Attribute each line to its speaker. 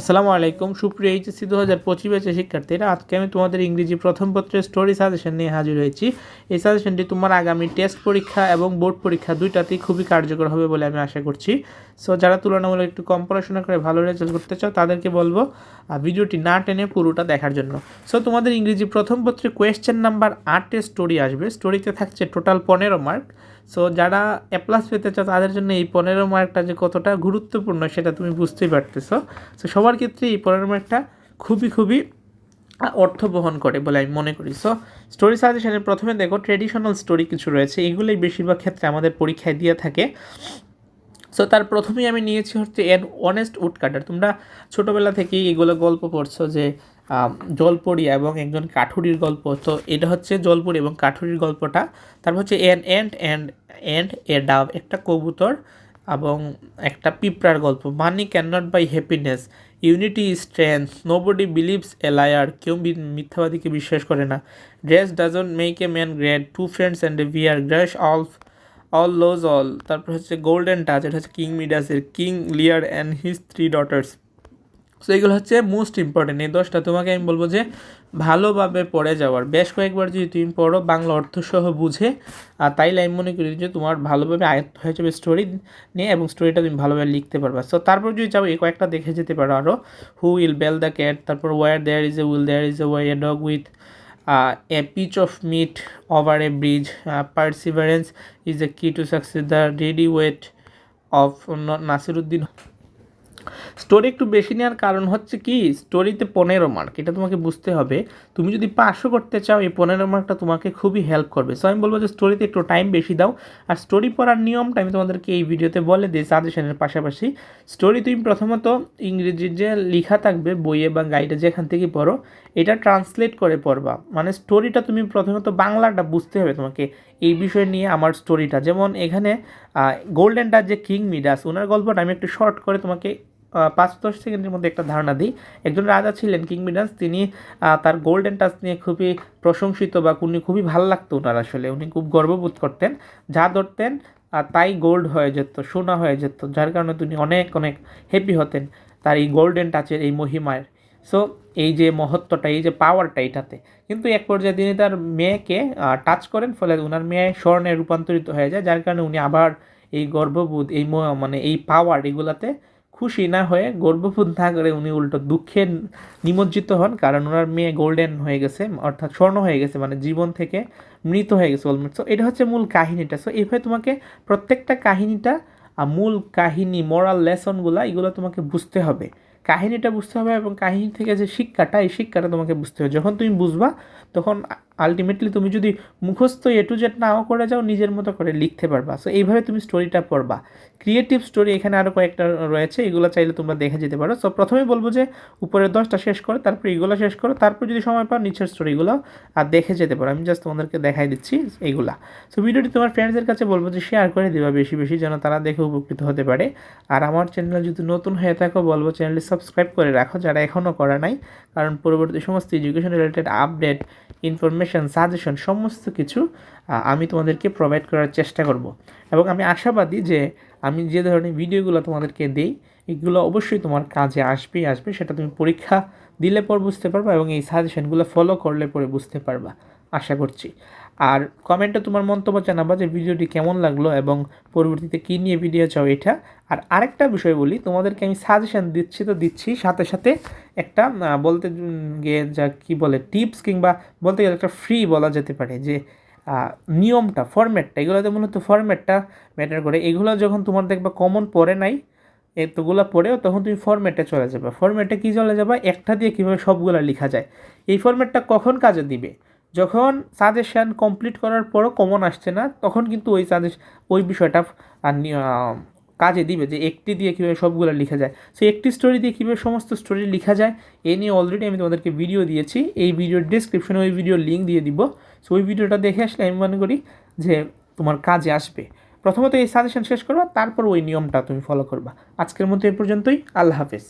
Speaker 1: আসসালামু আলাইকুম। সুপ্রিয় এইচএসসি দু হাজার পঁচিশ ব্যাচের শিক্ষার্থীরা, আজকে আমি তোমাদের ইংরেজি প্রথম পত্রের স্টোরি সাজেশন নিয়ে হাজির হয়েছি। এই সাজেশনটি তোমার আগামী টেস্ট পরীক্ষা এবং বোর্ড পরীক্ষা দুইটাতেই খুবই কার্যকর হবে বলে আমি আশা করছি। সো যারা তুলনামূলক একটু কম পড়াশোনা করে ভালো রেজাল্ট করতে চাও, তাদেরকে বলব ভিডিওটি না টেনে পুরোটা দেখার জন্য। সো তোমাদের ইংরেজি প্রথম পত্রে কোয়েশ্চেন নাম্বার আটে স্টোরি আসবে। স্টোরিতে থাকছে টোটাল পনেরো মার্ক সো যারা এ প্লাস পেতে চাও, তাদের জন্য এই পনেরো মার্কটা যে কতটা গুরুত্বপূর্ণ সেটা তুমি বুঝতেই পারতেছো। সো সবার ক্ষেত্রে এই পনেরো মার্কটা খুবই খুবই অর্থ বহন করে বলে আমি মনে করি। সো স্টোরি সাজেশনের প্রথমে দেখো ট্রেডিশনাল স্টোরি কিছু রয়েছে, এগুলোই বেশিরভাগ ক্ষেত্রে আমাদের পরীক্ষায় দিয়ে থাকে। সো তার প্রথমেই আমি নিয়েছি হচ্ছে এন অনেস্ট উড কাটার তোমরা ছোটোবেলা থেকেই এগুলো গল্প পড়ছো যে জলপরি এবং একজন কাঠুরির গল্প। তো এটা হচ্ছে জলপরি এবং কাঠুরির গল্পটা। তারপর হচ্ছে an end and and a dove একটা কবুতর এবং একটা পিঁপড়ার গল্প। Money can not buy happiness unity strength nobody believes a liar কেউ মিথ্যাবাদীকে বিশ্বাস করে না। Dress doesn't make a man great two friends and a bear grasp all all lose all তারপর হচ্ছে গোল্ডেন টাচ এটা হচ্ছে king মিডাসের king Lear and his three daughters so এগুলো হচ্ছে মোস্ট ইম্পর্টেন্ট এই দশটা তোমাকে আমি বলব যে ভালোভাবে পড়ে যাওয়ার। বেশ কয়েকবার যদি তুমি পড়ো, বাংলা অর্থসহ বুঝে, আর তাইলে আমি মনে করি যে তোমার ভালোভাবে আয়ত্ত হয়ে যাবে স্টোরি নিয়ে এবং স্টোরিটা তুমি ভালোভাবে লিখতে পারবে। সো তারপর যদি যাও এই কয়েকটা দেখে যেতে পারো আরও who will bell the cat তারপর where there is a will there is a way a dog with a piece of meat over a bridge perseverance is a key to success the ready weight of Nasiruddin story একটু বেশি নেওয়ার কারণ হচ্ছে কি স্টোরিতে পনেরো mark এটা তোমাকে বুঝতে হবে। তুমি যদি পাঁচশো করতে চাও, এই পনেরো মার্কটা তোমাকে খুবই হেল্প করবে। সো আমি বলব যে স্টোরিতে একটু টাইম বেশি দাও। আর স্টোরি পড়ার নিয়মটা আমি তোমাদেরকে এই ভিডিওতে বলে দিই সাজেশনের পাশাপাশি। স্টোরি তুমি প্রথমত ইংরেজির যে লেখা থাকবে, বইয়ে বা গাইডে যেখান থেকে পড়ো, এটা ট্রান্সলেট করে পড়বা। মানে স্টোরিটা তুমি প্রথমত বাংলাটা বুঝতে হবে তোমাকে, এই বিষয় নিয়ে আমার স্টোরিটা যেমন এখানে গোল্ডেন টাচ যে কিং মিডাস ওনার গল্পটা আমি একটু শর্ট করে তোমাকে পাঁচ দশ সেকেন্ডের মধ্যে একটা ধারণা দিই। একজন রাজা ছিলেন কিং মিডাস তিনি তার গোল্ডেন টাচ নিয়ে খুবই প্রশংসিত বা উনি খুবই ভালো লাগতো ওনার আসলে। উনি খুব গর্ববোধ করতেন। যা ধরতেন তাই গোল্ড হয়ে যেত, সোনা হয়ে যেত, যার কারণে তিনি অনেক অনেক হ্যাপি হতেন তার এই গোল্ডেন টাচের এই মহিমায় সো এই যে মহত্বটা, এই যে পাওয়ারটা এটাতে। কিন্তু এক পর্যায়ে তিনি তার মেয়েকে টাচ করেন, ফলে ওনার মেয়ে স্বর্ণে রূপান্তরিত হয়ে যায়, যার কারণে উনি আবার এই গর্ববোধ, এই মানে এই পাওয়ার এগুলাতে খুশি না হয়ে গর্ববোধ না করে উনি উল্টো দুঃখে নিমজ্জিত হন, কারণ ওনার মেয়ে গোল্ডেন হয়ে গেছে, অর্থাৎ স্বর্ণ হয়ে গেছে মানে জীবন থেকে মৃত হয়ে গেছে অলমোস্ট সো এটা হচ্ছে মূল কাহিনীটা। সো এইভাবে তোমাকে প্রত্যেকটা কাহিনীটা মূল কাহিনী মোরাল লেসনগুলো এগুলো তোমাকে বুঝতে হবে। কাহিনীটা বুঝতে হবে এবং কাহিনী থেকে যে শিক্ষাটা, এই শিক্ষাটা তোমাকে বুঝতে হবে। যখন তুমি বুঝবা, তখন আলটিমেটলি তুমি যদি মুখস্থ এ টু জেড নাও করে যাও, নিজের মতো করে লিখতে পারবা। সো এইভাবে তুমি স্টোরিটা পড়বা। ক্রিয়েটিভ স্টোরি এখানে আরও কয়েকটা রয়েছে, এগুলো চাইলে তোমরা দেখে যেতে পারো। সো প্রথমে বলব যে উপরের দশটা শেষ করো, তারপর এগুলো শেষ করো, তারপর যদি সময় পাও নিচের স্টোরিগুলো আর দেখে যেতে পারো। আমি জাস্ট তোমাদেরকে দেখাই দিচ্ছি এইগুলা সো ভিডিওটি তোমার ফ্রেন্ডসদের কাছে বলব যে শেয়ার করে দিবা বেশি বেশি, যেন তারা দেখে উপকৃত হতে পারে। আর আমার চ্যানেল যদি নতুন হয়ে থাকো, বলব চ্যানেলটি সাবস্ক্রাইব করে রাখো, যারা এখনও করা নাই, কারণ পরবর্তী সমস্ত education related update information suggestion সমস্ত কিছু আমি তোমাদেরকে প্রোভাইড করার চেষ্টা করব। এবং আমি আশাবাদী যে আমি যে ধরনের ভিডিওগুলো তোমাদেরকে দিই, এগুলো অবশ্যই তোমার কাজে আসবেই আসবে, সেটা তুমি পরীক্ষা দিলে পর বুঝতে পারবা এবং এই সাজেশনগুলো ফলো করলে পরে বুঝতে পারবা। আশা করছি। আর কমেন্টে তোমার মন্তব্য জানাবা যে ভিডিওটি কেমন লাগল এবং পরবর্তীতে কী নিয়ে ভিডিও চাও এটা। আর আরেকটা বিষয় বলি, তোমাদেরকে আমি সাজেশন দিচ্ছি, তো দিচ্ছি সাথে সাথে একটা বলতে গিয়ে যা কী বলে টিপস কিংবা বলতে গেলে একটা ফ্রি বলা যেতে পারে যে নিয়মটা ফরম্যাটটা এগুলোতে মূলত ফরম্যাটটা ম্যাটার করে। এগুলো যখন তোমার দেখবা কমন পড়ে নাই, এতগুলো পড়েও তখন তুমি ফরম্যাটে চলে যাবে। ফরম্যাটে কী চলে যাবে? একটা দিয়ে কীভাবে সবগুলো লেখা যায়। এই ফরম্যাটটা কখন কাজে দিবে? যখন সাজেশান কমপ্লিট করার পরও কমন আসছে না, তখন কিন্তু ওই সাজেশ ওই বিষয়টা কাজে দিবে যে একটি দিয়ে কীভাবে সবগুলো লেখা যায়। সেই একটি স্টোরি দিয়ে কীভাবে সমস্ত স্টোরি লেখা যায়, এ নিয়ে অলরেডি আমি তোমাদেরকে ভিডিও দিয়েছি। এই ভিডিওর ডিসক্রিপশনে ওই ভিডিওর লিঙ্ক দিয়ে দিব। সো ওই ভিডিওটা দেখে আসলে আমি মনে করি যে তোমার কাজে আসবে। প্রথমত এই সাজেশন শেষ করবা, তারপর ওই নিয়মটা তুমি ফলো করবা। আজকের মতো এ পর্যন্তই। আল্লাহ হাফেজ।